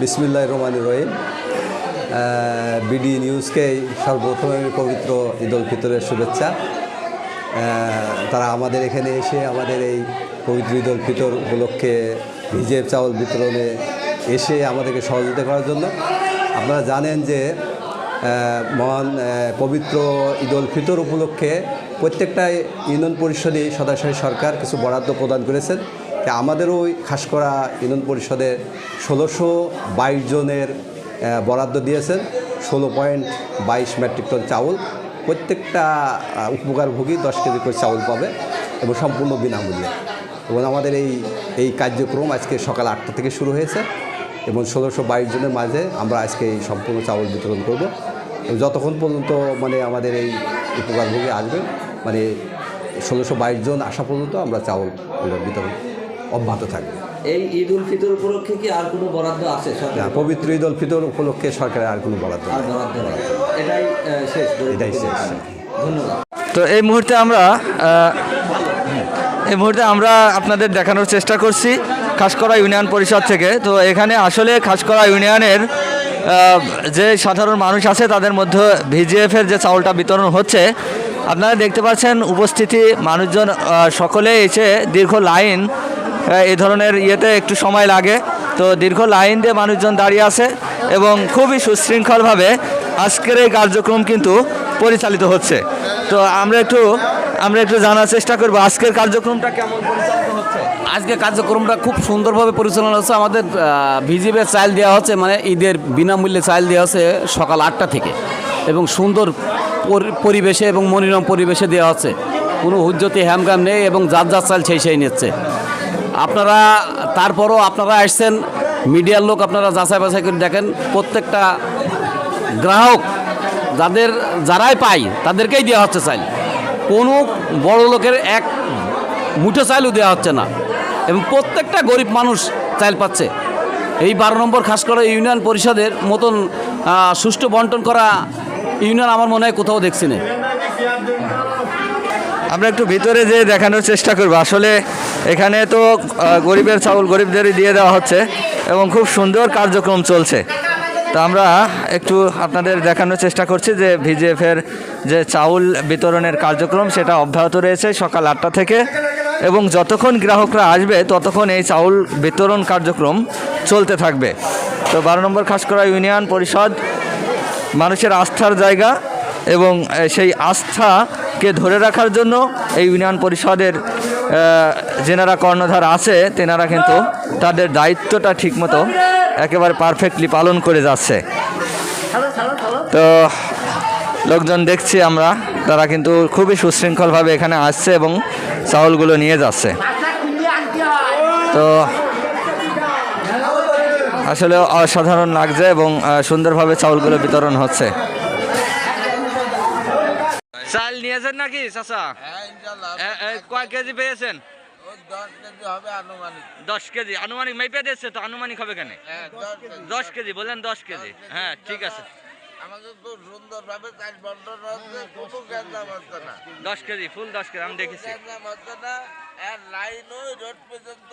বিসমিল্লাহ রহমান রহিম। বিডি নিউজকে সর্বপ্রথমে পবিত্র ঈদ উল ফিতরের শুভেচ্ছা। তারা আমাদের এখানে এসে আমাদের এই পবিত্র ঈদ উল ফিতর উপলক্ষে ভিজের চাউল বিতরণে এসে আমাদেরকে সহযোগিতা করার জন্য। আপনারা জানেন যে মহান পবিত্র ঈদ উল ফিতর উপলক্ষে প্রত্যেকটা ইউনিয়ন পরিষদে সদাশয় সরকার কিছু বরাদ্দ প্রদান করেছেন। তা আমাদের ওই খাসকরা ইউনিয়ন পরিষদে ষোলোশো বাইশ জনের বরাদ্দ দিয়েছেন, ষোলো পয়েন্ট বাইশ মেট্রিক টন চাউল। প্রত্যেকটা উপকারভোগী দশ কেজি করে চাউল পাবে এবং সম্পূর্ণ বিনামূল্যে। এবং আমাদের এই এই কার্যক্রম আজকে সকাল আটটা থেকে শুরু হয়েছে এবং ষোলোশো বাইশ জনের মাঝে আমরা আজকে এই সম্পূর্ণ চাউল বিতরণ করব। এবং যতক্ষণ পর্যন্ত মানে আমাদের এই উপকারভোগী আসবেন মানে ষোলোশো বাইশ জন আসা পর্যন্ত আমরা চাউল বিতরণ অব্যাহত থাকবে। এই ঈদ উল ফিতর উপলক্ষে কি আর কোনো বরাদ্দ আছে সরকার পবিত্র ঈদ উল ফিতর উপলক্ষে সরকারের আর কোনো বরাদ্দ আর বরাদ্দ এটাই শেষ এটাই শেষ। ধন্যবাদ। তো এই মুহূর্তে আমরা এই মুহূর্তে আমরা আপনাদের দেখানোর চেষ্টা করছি খাসকরা ইউনিয়ন পরিষদ থেকে। তো এখানে আসলে খাসকরা ইউনিয়নের যে সাধারণ মানুষ আছে তাদের মধ্যে ভিজিএফের যে চাউলটা বিতরণ হচ্ছে আপনারা দেখতে পাচ্ছেন উপস্থিতি মানুষজন সকলে এসে দীর্ঘ লাইন আহ, এই ধরনের ইয়েতে একটু সময় লাগে। তো দীর্ঘ লাইন দিয়ে মানুষজন দাঁড়িয়ে আছে এবং খুবই সুশৃঙ্খলভাবে আজকের এই কার্যক্রম কিন্তু পরিচালিত হচ্ছে। তো আমরা একটু আমরা একটু জানার চেষ্টা করব আজকের কার্যক্রমটা কেমন আজকে কার্যক্রমটা খুব সুন্দরভাবে পরিচালনা হচ্ছে। আমাদের ভিজিপের চাইল দেওয়া হচ্ছে মানে ঈদের বিনামূল্যে চাইল দেওয়া হচ্ছে সকাল আটটা থেকে। এবং সুন্দর পরি- পরিবেশে এবং মনোরম পরিবেশে দেওয়া হচ্ছে। কোনো হুজ্জতি হ্যামগাম নেই এবং যার যার চাল সেই সেই নিচ্ছে। আপনারা, তারপরও আপনারা আসছেন, মিডিয়ার লোক আপনারা যাচাই বাছাই করে দেখেন, প্রত্যেকটা গ্রাহক যাদের, যারাই পাই তাদেরকেই দেওয়া হচ্ছে চাইল। কোনো বড় লোকের এক মুঠো চাইলও দেওয়া হচ্ছে না। এবং প্রত্যেকটা গরিব মানুষ চাইল পাচ্ছে। এই বারো নম্বর খাস করে ইউনিয়ন পরিষদের মতন সুষ্ঠু বন্টন করা ইউনিয়ন আমার মনে হয় কোথাও দেখছি না। আমরা একটু ভিতরে যে দেখানোর চেষ্টা করব। আসলে এখানে তো গরিবের চাউল গরিবদেরই দিয়ে দেওয়া হচ্ছে এবং খুব সুন্দর কার্যক্রম চলছে। তো আমরা একটু আপনাদের দেখানোর চেষ্টা করছি যে ভিজিএফের যে চাউল বিতরণের কার্যক্রম, সেটা অব্যাহত রয়েছে সকাল আটটা থেকে এবং যতক্ষণ গ্রাহকরা আসবে, ততক্ষণ এই চাউল বিতরণ কার্যক্রম চলতে থাকবে। তো বারো নম্বর খাসকরা ইউনিয়ন পরিষদ, মানুষের আস্থার জায়গা এবং সেই আস্থাকে ধরে রাখার জন্য এই ইউনিয়ন পরিষদের যেনারা কর্ণধার আছে তেনারা কিন্তু তাদের দায়িত্বটা ঠিকমতো একেবারে পারফেক্টলি পালন করে যাচ্ছে। তো লোকজন দেখছি আমরা তারা কিন্তু খুবই সুশৃঙ্খলভাবে এখানে আসছে এবং চাউলগুলো নিয়ে যাচ্ছে। তো আসলে অসাধারণ লাগছে এবং সুন্দরভাবে চাউলগুলো বিতরণ হচ্ছে। চাল নিয়েছেন নাকি চাচা? এ, কয় কেজি পেয়েছেন? দশ কেজি আনুমানিক। মেপে দিচ্ছে তো আনুমানিক হবে কেন? দশ কেজি। বললেন দশ কেজি হ্যাঁ ঠিক আছে। দশ কেজি ফুল দশ কেজি আমি দেখেছি। লাইন ওই রোড পর্যন্ত।